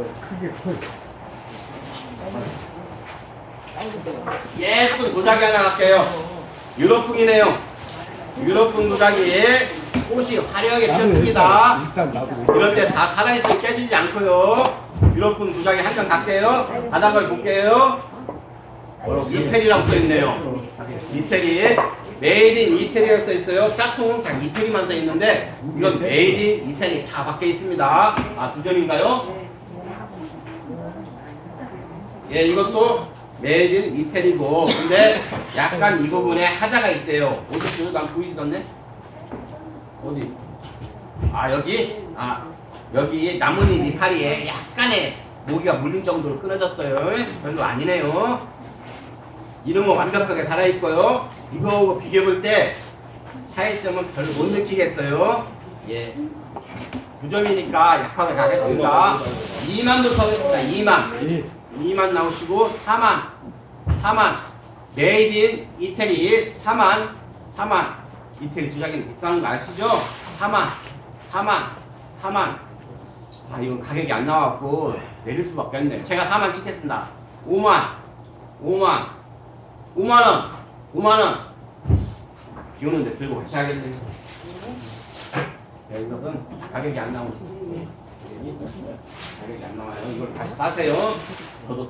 크게 커. 예쁜 도자기 하나 갈게요. 유럽풍이네요. 유럽풍 도자기 꽃이 화려하게 피었습니다. 일단. 이럴 때 다 살아있으면 깨지지 않고요. 유럽풍 도자기 한 장 갈게요. 바닥을 볼게요. 이태리라고 써있네요. 이태리. 메이드 인 이태리라고 써있어요. 짝퉁은 그냥 이태리만 써있는데 이건 메이드 인 이태리 다 밖에 있습니다. 아, 두 점인가요? 예, 이것도 메이드 인 이태리고 근데 약간 이 부분에 하자가 있대요. 어디 난 보이지도 않네? 어디? 아 여기? 아 여기 나뭇잎 이파리에 약간의 모기가 물린 정도로 끊어졌어요. 별로 아니네요. 이름은 완벽하게 살아있고요. 이거하고 비교해볼 때 차이점은 별로 못 느끼겠어요. 예. 9점이니까 약하게 가겠습니다. 2만부터 하겠습니다. 2만. 예. 2만 나오시고 4만 4만. 메이드 인 이태리 4만 4만. 이태리 도자기는 비싼 거 아시죠? 4만 4만 4만. 아 이건 가격이 안 나왔고 내릴 수밖에 없네. 제가 4만 찍겠습니다. 5만 5만 5만원 5만원. 비 오는데 들고 같이 하겠어요 네, 이것은 가격이 안 나오는 가격이 안 나와요. 이걸 다시 사세요. 저도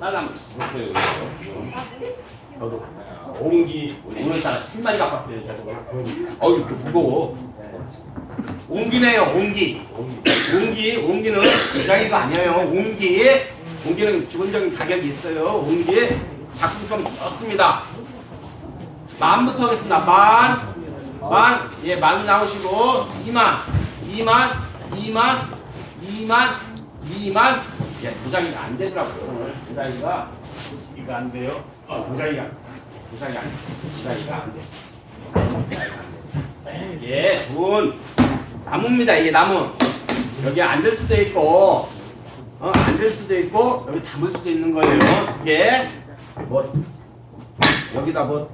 줬어요. 이거. 저도 옹기 오늘따라 7마리 갖고 왔어요. 제가. 어우 이렇게 무거워. 옹기네요. 옹기. 옹기. 옹기는 도자기가 아니에요. 옹기. 옹기는 기본적인 가격이 있어요. 옹기. 작품성 좋습니다. 만부터 하겠습니다. 만. 만. 예, 만 나오시고 2만. 2만. 2만. 2만. 2만. 예, 도자기가 안 되더라고요. 도자기가 이거 안 돼요. 어, 도자기가 도자기 안 돼. 도자기가 안 돼. 돼. 예, 좋은 나무입니다. 이게 나무. 여기 앉을 수도 있고, 어, 앉을 수도 있고, 여기 담을 수도 있는 거예요. 이게 뭐 여기다 뭐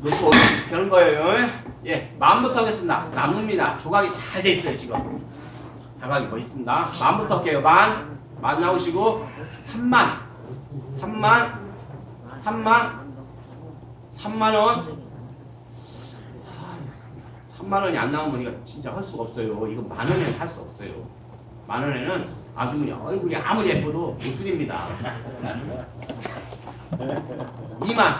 놓고 그런 거예요. 예, 마음부터 하겠습니다. 나무입니다. 조각이 잘 돼 있어요 지금. 자각이 뭐 있습니다. 만부터 할게요. 만, 만 나오시고 3만, 3만, 3만, 3만 원. 3만 원이 안 나오면 이거 진짜 할 수가 없어요. 이거 만 원에는 살 수 없어요. 만 원에는 아주머니 얼굴이 아무리 예뻐도 못 드립니다. 2만,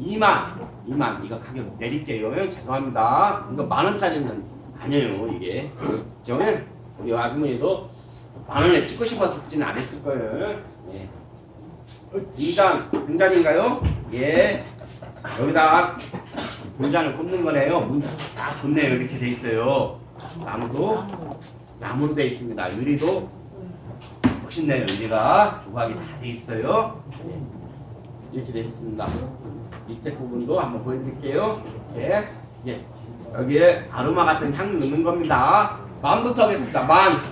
2만, 2만 이거 가격 내릴게요. 죄송합니다. 이거 만 원짜리는 아니에요 이게. 저는 우리 아주머니도 만 원에 찍고 안 했을 거예요. 예. 등잔, 등잔인가요? 예. 여기다가 등잔을 꽂는 거네요. 문딱 좋네요. 이렇게 돼 있어요. 나무도 나무로 돼 있습니다. 유리도 멋있네요. 유리가 조각이 다 돼 있어요. 이렇게 돼 있습니다. 밑에 부분도 한번 보여드릴게요. 예. 예. 여기에 아로마 같은 향 넣는 겁니다. 만부터 하겠습니다. 만.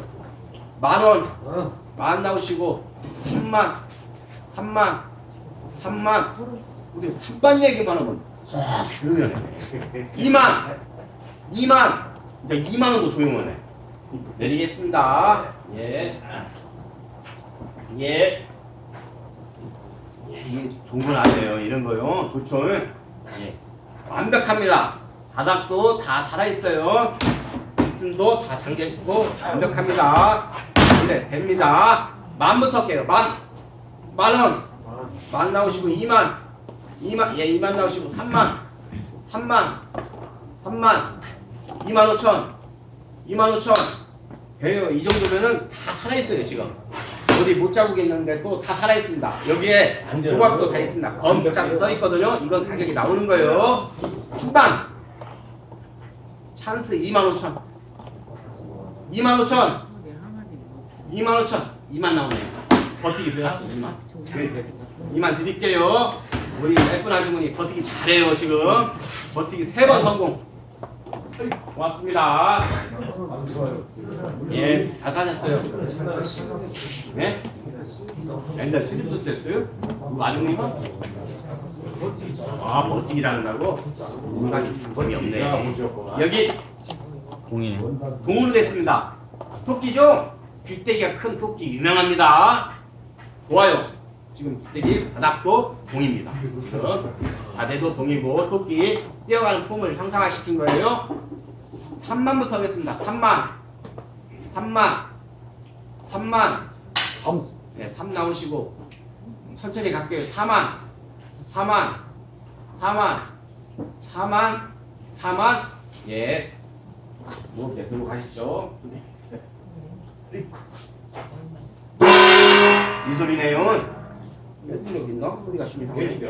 만 원. 만 나오시고 3만. 3만. 3만. 우리 3만 얘기만 하면 쏙 조용하네. 2만. 2만. 이제 2만 원도 조용하네. 내리겠습니다. 예. 예. 예, 이게 좋은 건 아니에요. 이런 거요. 좋죠? 예. 완벽합니다. 바닥도 다 살아있어요. 부분도 다 잠겨 있고 완벽합니다. 그래 네, 됩니다. 만부터 할게요. 만, 만 원, 만 나오시고 2만, 2만 예 2만 나오시고 3만, 3만, 3만, 2만 5천, 2만 5천. 돼요. 이 정도면은 다 살아있어요 지금. 어디 못 잡으겠는데도 다 살아있습니다. 여기에 조각도 다 있습니다. 검짝 써있거든요. 이건 가격이 나오는 거예요. 3만 찬스 25,000 25,000 25,000 2만 나오네요. 버티기 들어갔어 2만. 2만 드릴게요. 우리 예쁜 아주머니 버티기 잘해요 지금. 버티기 3번 성공. 고맙습니다. 예잘 찾았어요. 네? 옛날 시집 소스 그 아주머니가? 뭐? 아 멋지기라는 다고? 생각이 방법이 없네. 여기 공이네. 동으로 됐습니다. 토끼죠? 귀때기가 큰 토끼 유명합니다. 좋아요. 지금 귀때기 바닥도 동입니다. 바대도 동이고 토끼 뛰어가는 폼을 형상화 시킨 거예요. 3만부터 하겠습니다. 3만, 3만, 3만, 3 네, 3 나오시고 천천히 갈게요. 4만, 4만, 4만, 4만, 4만, 예. 뭐, 네, 들고 가시죠. 이 소리네요. 몇 여기 있나? 소리가 좀 이상해.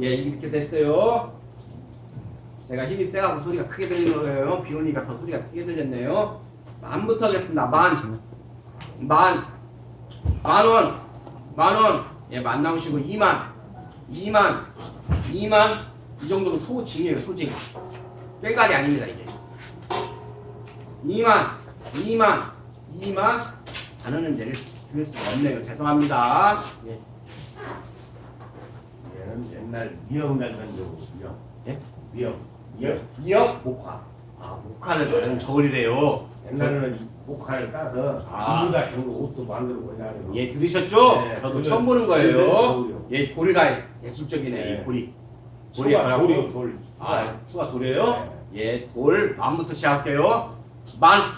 예, 이렇게 됐어요. 제가 힘이 세가고 소리가 크게 들리는 거예요. 비 오니까 더 소리가 크게 들렸네요. 만부터 하겠습니다. 만. 만. 만 원. 만 원. 예, 만 나오시고 2만. 2만. 2만. 이 정도면 소징이에요, 소징. 꽹가리 아닙니다, 이게. 2만. 2만. 2만. 단어는 얘를 들을 수가 없네요. 죄송합니다. 예. 얘는 옛날 미역 날면 거 미역 예? 미역 미역 미역 목화. 아, 목화는 다른 저울이래요. 옛날에는 이 목화를 따서 아. 비늘 같은 거 옷도 만들고 그러잖아요 예, 들으셨죠? 네, 저도 처음 보는 거예요. 저울이요. 예, 고리가 예술적이네, 네. 이 고리. 추가 뭐라고? 돌이요 돌 아, 추가 돌이에요? 예, 돌 만부터 시작할게요. 만,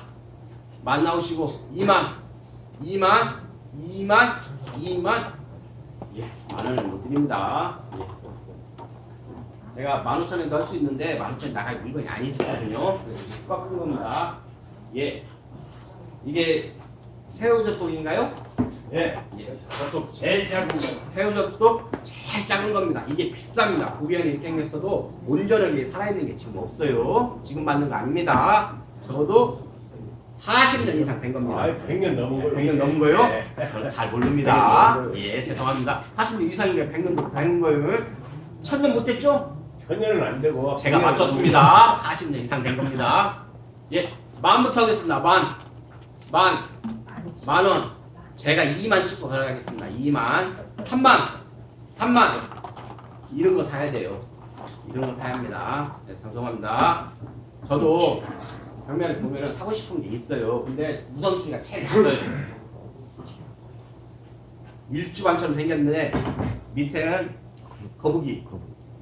만 나오시고 2만, 2만, 2만, 2만. 예, 만원은 못 드립니다. 예. 제가 15,000원도 할 수 있는데 15,000원 나갈 물건이 아니거든요. 그래서 수박 큰 겁니다. 예, 이게 새우젓 돌인가요? 예 예. 저도 제일 작은 거 새우젓도 제일 작은 겁니다. 이게 비쌉니다. 고기는 이렇게 생겼어도 온전을 위해 살아있는 게 지금 없어요. 지금 만든 거 아닙니다. 적어도 40년 이상 된 겁니다. 아 100년 넘은 걸로 100년 넘은 거요? 예. 저는 잘 모릅니다. 100년 넘은 거요. 예, 죄송합니다. 40년 이상이면 100년 된 거예요. 천년 못 됐죠? 천년은 안 되고 제가 100년 맞췄습니다. 40년 이상 된 겁니다. 예, 만부터 하겠습니다. 만, 만, 만 원. 제가 2만 찍고 걸어가겠습니다. 2만, 3만, 3만. 이런 거 사야 돼요. 이런 거 사야 합니다. 네, 죄송합니다. 저도 벽면에 보면은 사고 싶은 게 있어요. 근데 우선순위가 제일 낮아요. 일주반처럼 생겼는데 밑에는 거북이,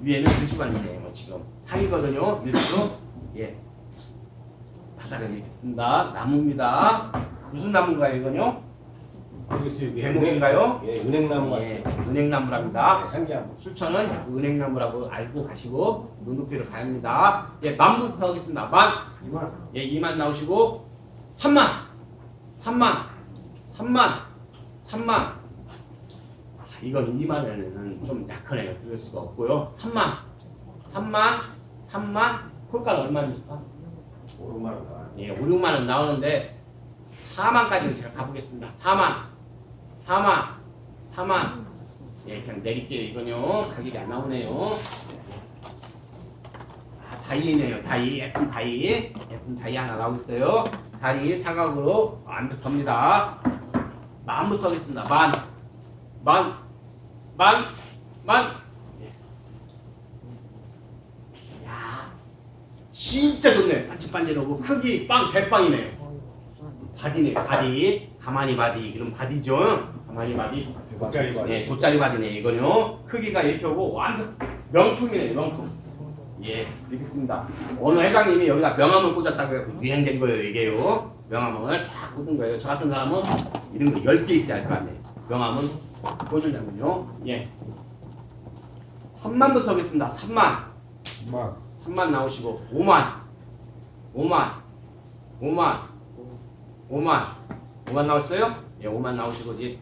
위에는 일주반이네요. 지금 상이거든요. 일주. 예. 바닥은 이렇게 쓴다. 나무입니다. 무슨 나무인가요, 이건요? 이게 대목인가요? 예 은행나무 같은 예, 은행나무랍니다. 상기하고 술천은 은행나무라고 알고 가시고 눈높이를 가야 합니다. 예, 만부터 하겠습니다. 만. 이만 예, 2만 나오시고 3만. 3만. 3만. 3만. 아, 이건 2만에는 좀 약하네요. 들을 수가 없고요. 3만. 3만. 3만. 콜가는 얼마입니까? 5만 원 나와 예, 5, 6만 원 나오는데 4만까지는 제가 가보겠습니다. 4만, 4만, 4만. 예, 그냥 내릴게요. 이건요. 가격이 안 나오네요. 아, 다이네요. 다이. 예쁜 다이. 예쁜 다이 하나 나오고 있어요. 다리 사각으로 완벽합니다. 만부터 하겠습니다. 만, 만, 만, 만. 예. 야, 진짜 좋네. 반질반질하고 크기 빵 대빵이네요. 바디네 바디. 가만히 바디. 그럼 바디죠. 가만히 바디. 돗자리 봐 네, 돗자리 바디네 이거요. 크기가 이렇게 오고 완전 명품이네 명품. 예, 이렇게 씁니다. 어느 회장님이 여기다 명함을 꽂았다고 해서 유행된 거예요 이게요. 명함을 딱 꽂은 거예요. 저 같은 사람은 이런 거 10개 있어야 할 거 아니에요. 명함은 꽂으려면요. 예. 3만부터 하겠습니다. 3만. 이만 3만 나오시고 5만 5만 5만 5만 5만 나왔어요? 예, 5만 나오시고 이제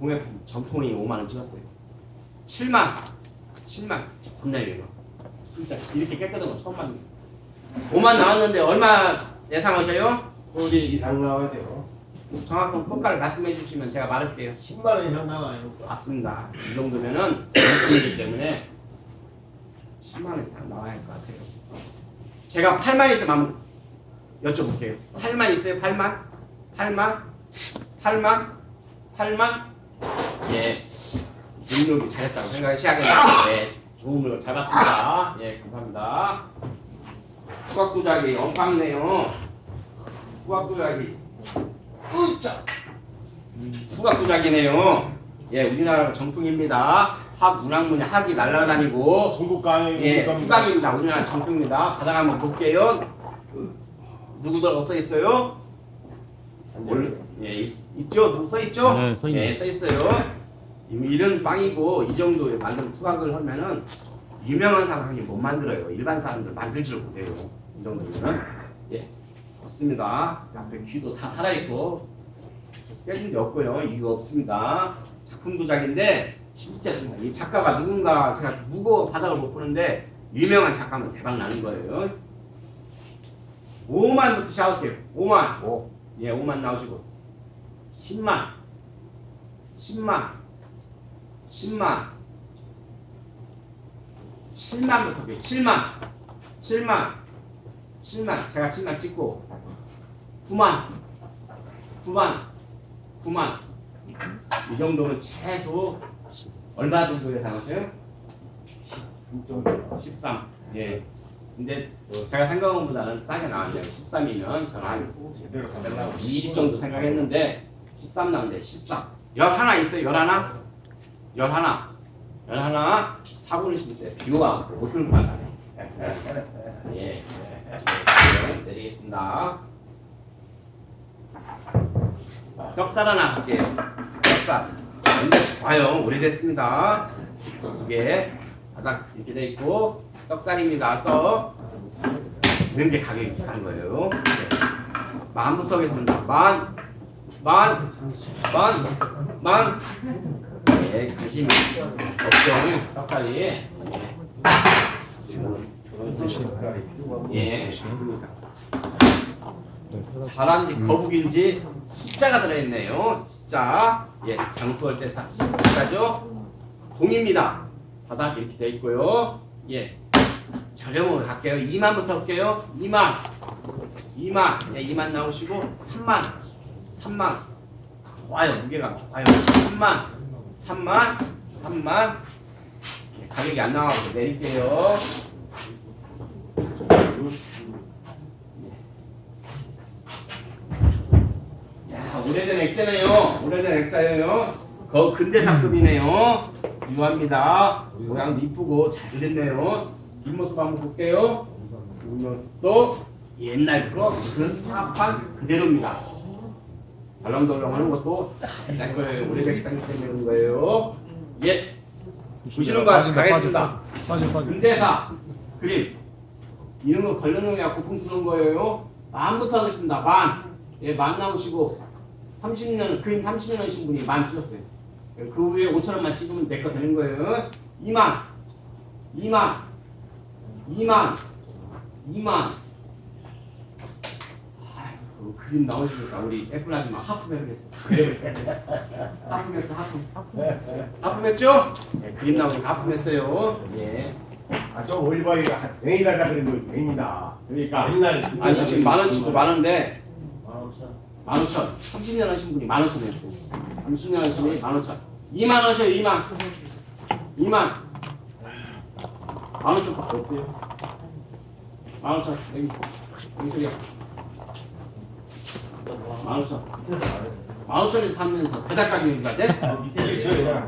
공예품 전통이 5만 원 찍었어요. 7만 7만 좋네요 이거. 진짜 이렇게 깨끗한 거 처음 봤네. 5만 나왔는데 얼마 예상하셔요? 우리 이상 나와야 돼요 정확한 평가를 말씀해 주시면 제가 말할게요. 10만 원 이상 나와요 맞습니다. 이 정도면은 전통이기 때문에 10만 원 이상 나와야 할 것 같아요. 제가 8만 있으면 한번 여쭤볼게요. 8만 있어요? 8만? 8만? 8만? 8만? 예. 능력이 잘했다고 생각이 시작했는데 네. 좋은 물건 잘 봤습니다. 예, 감사합니다. 수학 도자기 엉팡네요. 수학 도자기 으짜. 후각 조작이네요. 예, 우리나라 정통입니다. 학 문학문이 학이 날아다니고 중국 강의 예, 후각입니다. 우리나라 정통입니다. 바닥 한번 볼게요. 누구들 써 있어요? 원래 예, 있, 있죠? 누구 써 있죠? 네, 써 있네. 예, 써 있어요. 이- 이런 빵이고 이 정도에 만든 후각을 하면은 유명한 사람이 못 만들어요. 일반 사람들 만들지를 못해요. 이 정도면 예, 없습니다. 앞에 귀도 다 살아 있고 깨진 게 없고요. 이유 없습니다. 작품 도작인데 진짜 정말 이 작가가 누군가 제가 무거 바닥을 못 보는데 유명한 작가면 대박 나는 거예요. 5만부터 시작할게요. 5만. 오. 예, 5만 나오시고. 10만. 10만. 10만. 7만부터 볼게요 7만. 7만. 7만. 제가 7만 찍고. 9만. 9만. 9만. 이 정도면 최소 얼마 정도 예상하세요? 13 예. 근데 제가 생각한 것보다는 싸게 나왔네요 13이면 저는 한 제대로 가달라고 20 정도 생각했는데 13 나왔는데 13. 열 하나 있어요. 열 하나. 열 하나. 열 하나. 사고를 실때 비호가 못 들고 가네. 예. 예. 내리겠습니다. 떡살 하나 할게요. 떡살. 근데 좋아요. 오래됐습니다. 이게 바닥 이렇게 돼 있고 떡살입니다. 떡. 이런 게 가격이 비싼 거예요. 네. 만부터 하겠습니다. 만, 만, 만, 만. 예, 관심이 없죠. 싹살이. 예. 예. 사람인지 거북인지 숫자가 들어있네요. 숫자. 예, 장수할 때 사- 숫자죠. 동입니다. 바닥 이렇게 돼 있고요. 예. 저렴으로 갈게요. 2만부터 할게요. 2만. 2만, 예, 2만 나오시고 3만, 3만 좋아요 무게감 좋아요 3만, 3만, 3만 예, 가격이 안 나가고 내릴게요. 야 오래된 액자네요. 오래된 액자예요. 거 근대 상급이네요. 유효합니다. 모양도 이쁘고 잘 그렸네요. 뒷모습 한번 볼게요. 뒷모습도 옛날 거 근사판 그대로입니다. 덜렁덜렁 하는 것도 옛날 거예요. 오래됐기 때문에 그런 거예요. 예. 보시는 거 빠진다, 가겠습니다. 근대사 그림 이런 거 걸려놓은 게 고풍 쓰는 거예요. 만부터 하겠습니다. 만. 예, 만 나오시고 30년 그림 30년 하신 분이 만 찍었어요. 그 위에 5천 원만 찍으면 내 거 되는 거예요. 2만, 2만, 2만, 2만. 아이고, 그림 나오시니까 우리 애플아줌마 하품 해보겠어. 그래버렸어. 하품했어, 하품. 하품했죠? 예, 그림 나오니까 하품했어요. 예. 아저 올바이가 괜히다가 그런 거 괜히다 그러니까 옛날에 아니 지금 만원 치고 많은데 만 오천 30년 하신 분이 만 오천 했어요 30년 하신 분이 만 오천 2만 하셔요 2만. 2만. 만 오천 밖에 없대요? 만 오천 여기 여기 소리야. 만 오천 만 오천에서 사면서 대달 가격인가 돼? 이제 저 여자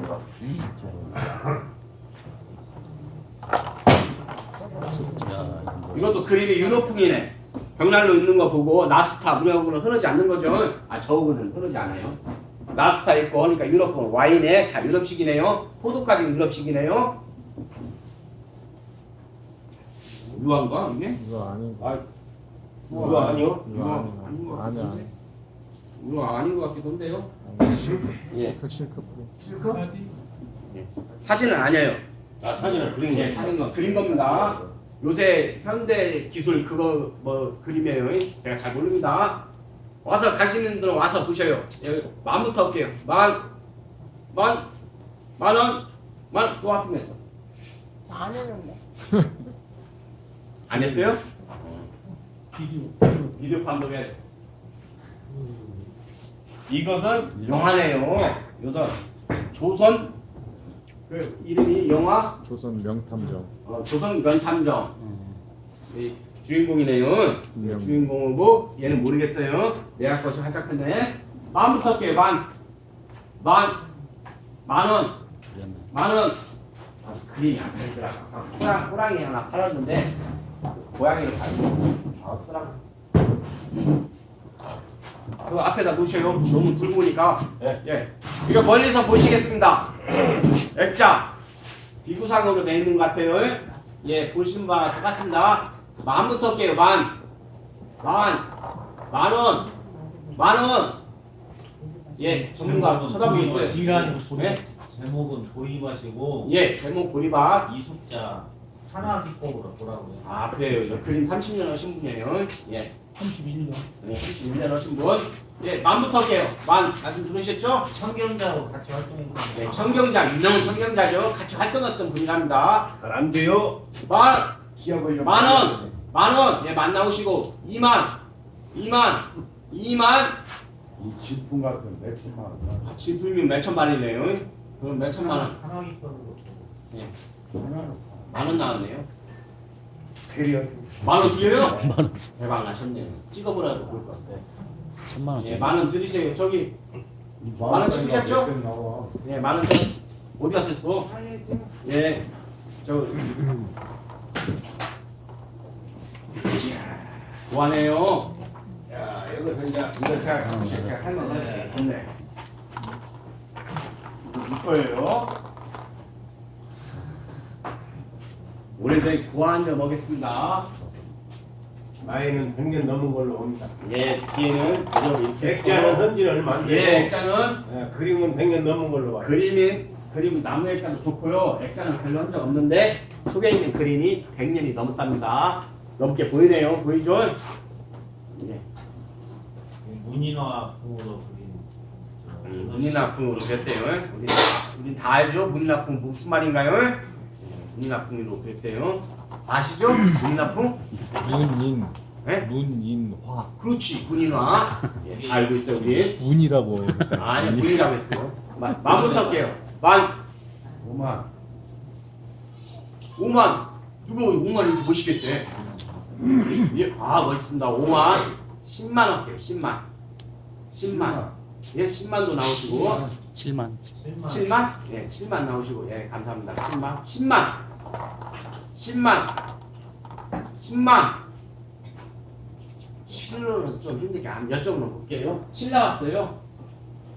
이것도 그림이 유럽풍이네. 벽난로 있는 거 보고 나스타 무역으로 흐르지 않는 거죠. 아 저거는 흐르지 않아요. 나스타 있고 하니까 유럽풍 와인에 다 유럽식이네요. 포도까지 유럽식이네요. 유한가 이게? 이거 아니고 아 그거 아니요? 이거 아닌 것 아니 같은데? 아니 이거 아닌 것 같기도 한데요. 예, 흑실 커플 실컷? 사진은 아니에요. 아 사진을 그린 예, 거 사진 거 그린 겁니다. 요새 현대 기술 그거 뭐 그림이에요. 제가 잘 모릅니다. 와서 가시는 분들은 와서 보셔요. 여기 만부터 할게요. 만, 만, 만 원, 만 또 하품했어. 안 했는데. 안 했어요? 비디오. 비디오 판독해서. 이것은 영화네요. 이것은 조선 그 이름이 영화 조선 명탐정 어, 조선 면탐정. 이 주인공이네요. 예, 주인공이고 얘는 모르겠어요. 내가 것이 활짝 폈네. 만부터 할게요. 만. 만. 만 원. 만 원. 아, 그림이 안 보이더라. 아, 호랑, 호랑이 하나 팔았는데 고양이를 팔고. 아, 호랑. 그 앞에다 놓으셔요. 너무 들고니까. 네. 예. 이거 멀리서 보시겠습니다. 액자. 비구상으로 돼 있는 것 같아요. 예, 보신 바와 똑같습니다. 만부터 할게요. 만. 만. 만 원. 만 원. 예, 전문가 쳐다보고 있어요. 이란 네? 제목은 보이마시고 예, 제목 보리바. 이숙자 하나 기법으로 보라고요. 아, 그래요. 이거 그림 30년 하신 분이에요. 예. 31년. 네, 31년 하신 분. 예, 만부터 할게요. 만. 말씀 들으셨죠? 청경자하고 같이 활동했는데 네, 청경자, 유명한 청경자죠. 같이 활동했던 분이랍니다. 잘안 돼요. 만, 기억을 좀. 만 원, 만 원, 예, 만 나오시고, 2만, 2만, 2만, 이 질풍 같은 내 천만 원. 아, 진품이면 몇 천만이네요. 그럼 몇 천만 원? 하나 기법으로 예, 하나로 만원 나왔네요. 대리 어떻게? 만원 드려요? 대박 나셨네요. 찍어보라도 볼것 같아. 천만 원. 예, 만원 드리세요. 저기, 만원 찍으셨죠? 예, 만 원. 드- 어디 갔었어? 예, 저. 좋아하네요. 야 여기서 이제 이거 제가 제가 할 만한 좋네. 이거 거예요. 오래된 고안점 먹겠습니다. 나이는 100년 넘은 걸로 옵니다. 예, 뒤에는 이렇게 액자는 있고. 헌지는 얼마 안 예, 되고 액자는 예, 그림은 100년 넘은 걸로 와요. 그림인 그림 나무 액자도 좋고요. 액자는 별로 한 적 없는데 속에 있는 그림이 100년이 넘었답니다. 넘게 보이네요. 보이죠? 예. 문인화 풍으로 그린 음, 문인화풍으로 그랬대요. 우리 우린 다 알죠? 문인화풍 무슨 말인가요? 예, 문인화풍으로 그랬대요. 아시죠? 문인화풍? 문인 예? 문인화 그렇지, 문인화. 예, 다 알고 있어요, 우리. 문이라고 아니, 문이라고 했어요. 만, 만부터 할게요. 만, 5만. 5만. 누가 5만 이렇게 멋있겠대. 예, 아, 멋있습니다. 5만. 10만 할게요, 10만. 10만. 예, 10만도 나오시고. 7만 7만 7만? 예, 7만 나오시고, 예, 감사합니다. 7만. 10만. 10만. 10만. 7로는 좀 힘들게 한 여쭤보는 볼게요. 7 나왔어요.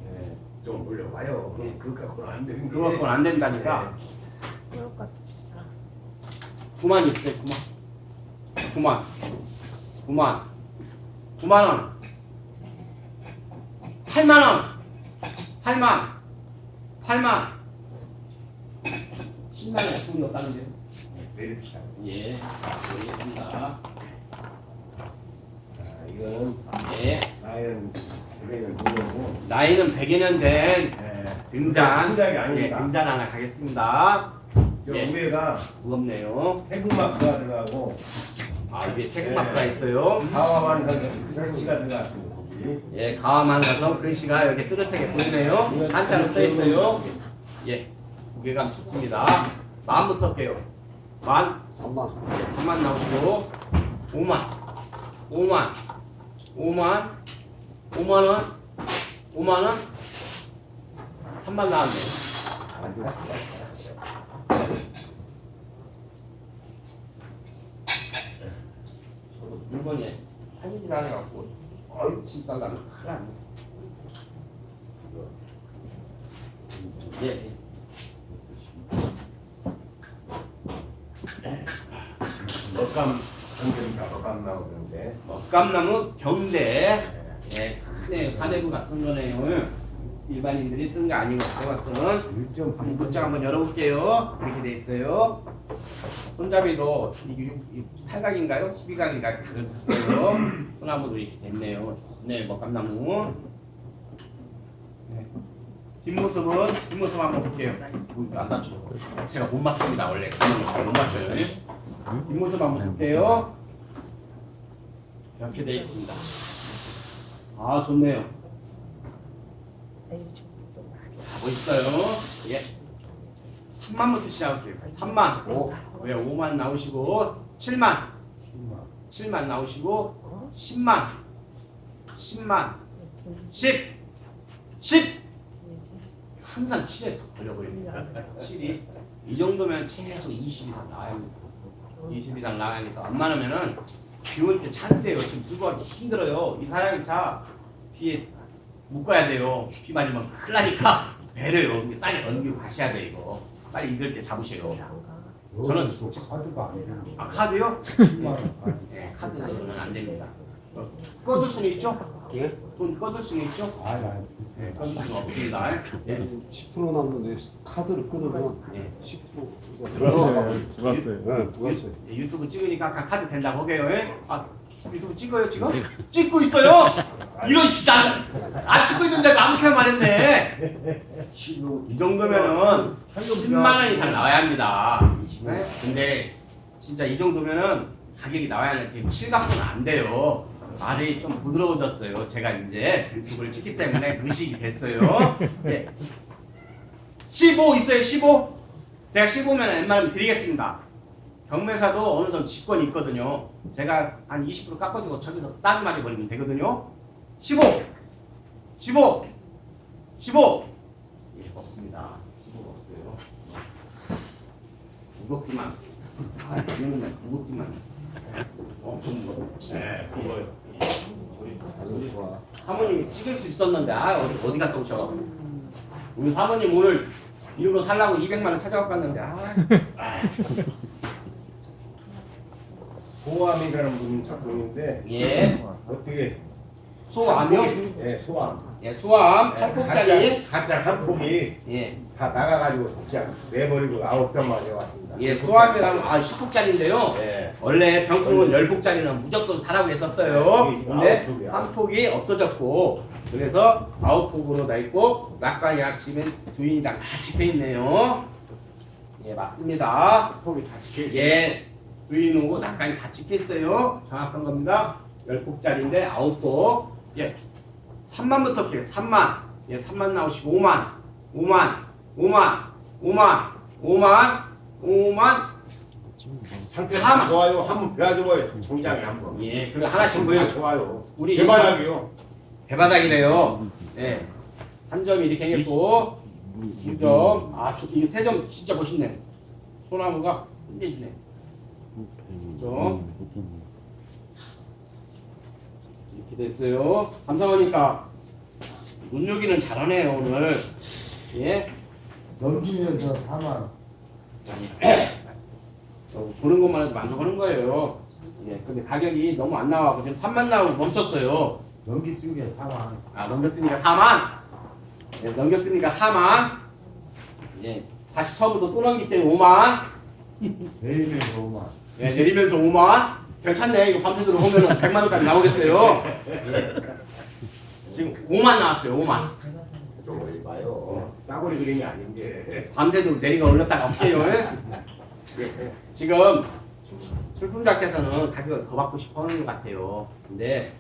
예, 좀 올려봐요. 예. 그거 갖고는 안 되는 게. 그거 갖고는 안 된다니까. 그럴까 비싸. 9만 있어요, 9만. 9만. 9만. 9만 원. 8만 원. 8만. 8만. 10만에 돈이 없다는데요. 내립시다. 예, 모르겠습니다. 자, 이거는 예, 나이는 100년 넘고. 나이는 100여 년된 예, 등잔. 아닙니다. 등잔 하나 가겠습니다. 저 예. 위에가 무겁네요. 태국마크가 들어가고 아, 위에 태국마크가 있어요. 사와만 글씨가 들어갔습니다. 거기. 예, 가와만 가서 글씨가 이렇게 뚜렷하게 보이네요. 한자로 써 있어요. 예, 무게감 좋습니다. 만부터 할게요. 만, 3만. 예, 3만 나오시고, 5만, 5만, 5만, 5만 원, 5만 원, 3만 나왔네요. 물건이 한일을 안 해갖고, 어이, 침 싸려면 큰일 났네. 예, 예. 먹감 한점이니까 먹감 나오는데. 먹감나무 경대 예, 크네요. 사대부가 쓴 거네요. 일반인들이 쓴 거 아니고 제가 쓴 1.8. 문장 한번 열어볼게요. 이렇게 돼 있어요. 손잡이도 이게 팔각인가요? 12각인가요? 다 그려졌어요. 소나무도 이렇게 됐네요. 좋네요. 먹감나무. 네. 뒷모습은 뒷모습 한번 볼게요. 뭐, 안 다쳐. 제가 못 맞춥니다 원래. 잘못 맞춰요. 뒷모습 한번 볼게요. 이렇게 돼 있습니다. 아 좋네요. 나 요즘 좀 많이 멋있어요. 예. 3만부터 시작할게요. 3만. 5. 왜 5만 나오시고 7만. 7만. 7만 나오시고 어? 10만 10만 10 10 항상 7에 더 걸려버립니다 7이 이 정도면 최소 20 이상 나와야 합니다 20 이상 나가니까 안 많으면은 비올 때 찬스예요 지금 들고 가기 힘들어요 이 사람이 차 뒤에 묶어야 돼요 비 맞으면 큰일 나니까 배려요 싸게 던지고 가셔야 돼 이거 빨리 익을 때 잡으세요 저는 또 카드가 아니라 아 카드요? 10만 원. 네 카드는 안 됩니다 어, 꺼줄 수는 있죠? 예? 돈 꺼줄 수는 있죠? 아니 아니. 네, 꺼줄 수는 없습니다 예. 10% 남는데 카드를 끊으면 예. 10% 들어왔어요. 들어왔어요. 네, 누가 있어요? 유- 유튜브 찍으니까 아까 카드 된다고 하게요 예? 아 유튜브 찍어요 지금? 찍고 있어요? 이런 시다. 안 찍고 있는데 아무렇게나 말했네? 이 정도면은 10만 원 이상 나와야 합니다. 네? 근데 진짜 이 정도면은 가격이 나와야 하는데 실각도는 안 돼요. 말이 좀 부드러워졌어요. 제가 이제 유튜브를 찍기 때문에 의식이 됐어요. 네. 15 있어요 15 제가 15면 웬만하면 드리겠습니다 경매사도 어느 정도 직권이 있거든요. 제가 한 20% 깎아주고 저기서 딴 말이 버리면 되거든요. 15! 15! 15! 예, 없습니다. 15가 없어요. 무겁기만. 아, 이거는 무겁기만. 엄청 무거워. 네, 무거워요. 좋아. 사모님이 찍을 수 있었는데, 아, 어디, 어디 갔다 오셔가지고. 우리 사모님 오늘 이런 거 살라고 200만원 찾아갖고 갔는데, 아. 소암이라는 분 작품인데 예. 어떻게 소암이요? 예 소암 예, 소암 8폭짜리. 가짜 한 폭이 예. 다 나가가지고 그냥 내버리고 아홉 병만 해왔습니다. 예, 소암이랑 아 10폭짜리인데요. 예. 원래 병풍은 10폭짜리는 무조건 사라고 했었어요. 네, 근데. 한 폭이 없어졌고 그래서 아홉 폭으로 나 있고 낙관이랑 지금 주인이랑 다 찍혀 있네요. 예, 맞습니다. 폭이 다 지켜 있어요. 예, 주인하고 낙관이 다 찍혀 있어요. 정확한 겁니다. 10폭짜리인데 아홉 폭. 예. 3만부터 할게요. 3만. 예, 3만 나오시고 5만. 5만. 5만. 5만. 5만. 5만. 상태 삼. 다 좋아요. 한번 배워줘봐요. 정장에 한번. 예, 그리고 하나씩 다 보여. 좋아요. 우리 대바닥이요. 대바닥이래요. 네. 한 점이 이렇게 생겼고, 두 점. 아, 저, 이거 세점 진짜 멋있네. 소나무가 끝내주네. 점. 이렇게 됐어요. 감사하니까 눈여기는 잘하네요, 오늘. 예. 넘기면서 어, 보는 것만 해도 만족하는 거예요. 예. 근데 가격이 너무 안 나와서 지금 3만 나오고 멈췄어요. 넘기 쓰게 하만. 아 넘겼으니까 4만 네, 넘겼으니까 4만 예 다시 처음부터 또 넘기 때문에 5만 내리면서 오만. 예, 내리면서 5만 괜찮네 이거 밤새도록 보면은 100만 원까지 나오겠어요 예. 지금 5만 나왔어요 5만 좀 오래 봐요. 싸구리 그림이 아닌데. 밤새도록 내리가 올렸다가 없게요 예. 지금 술품자께서는 가격을 더 받고 싶어 하는 것 같아요 근데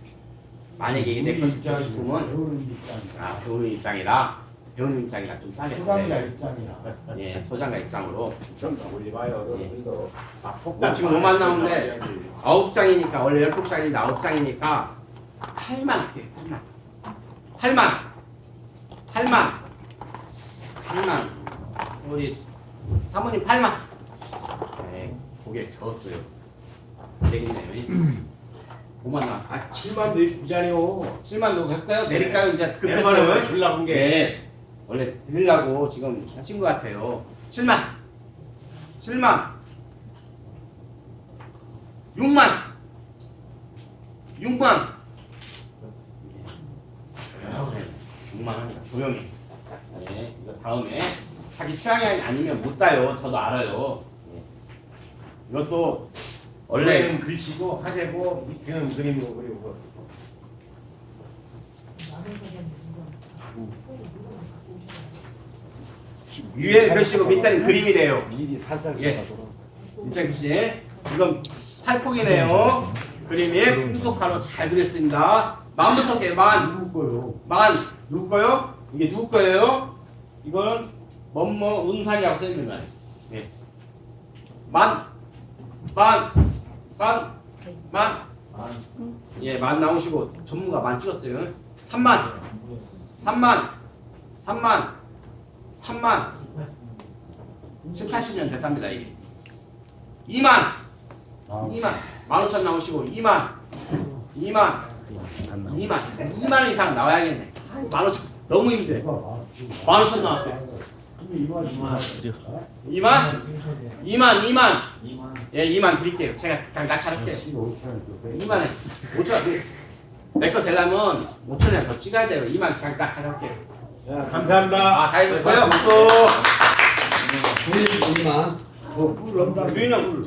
만약에 내 것이 싶으면. 아 배우는 입장이라 배우는 입장이라 좀 싸게 소장자 네. 입장이라. 예 소장가 입장으로 좀더 올리 봐요. 예. 여러분도. 아, 뭐 지금 5만 나오는데 나와야지. 아홉 장이니까 원래 열두 장인데 아홉 장이니까 8만 할게요 8만 8만 8만 8만 우리 사모님 8만 네 고개 저었어요 되겠네요 5만 나왔어 아, 7만도 부자네요. 7만 넣고 할까요? 내릴까요? 이제 그 줄라고 한 게. 네 원래 드리려고 지금 하신 것 같아요. 7만. 7만. 6만. 6만. 조용히 6만 하니까 조용히 네 이거 다음에 자기 취향이 아니면 못 사요. 저도 알아요. 네. 이것도 원래 원래는 글씨고 하재고 밑에는 그림이고 그리고 위에 글씨고 밑에는 그림이래요 미리 살살 예. 가더라. 이창기 씨 이건 팔폭이네요 그림이 풍속화로 잘 그렸습니다 만부터 할게요 만 누구 거요? 만 누구 거요? 이게 누구 거예요? 이거는 뭐뭐 은산이라고 써있는 거 아니에요 예. 만, 만, 만, 만. 아, 예, 만 나오시고 전문가 만 찍었어요. 3만. 3만. 3만. 3만. 7, 80년 됐답니다, 이게. 2만. 2만. 15,000 나오시고 2만. 2만. 2만. 2만 이상 나와야겠네. 15,000 너무 힘들어. 15,000 나왔어요. 2만. 2만. 2만. 예, 2만 드릴게요. 제가 그냥 낙찰할게요. 2만에 5천 내거 되려면 5천에 더 찍어야 돼요. 2만 그냥 낙찰할게요. 감사합니다. 아, 다 해줬어요? 박수. 이만 뭐, 꿀 넘다. 유인형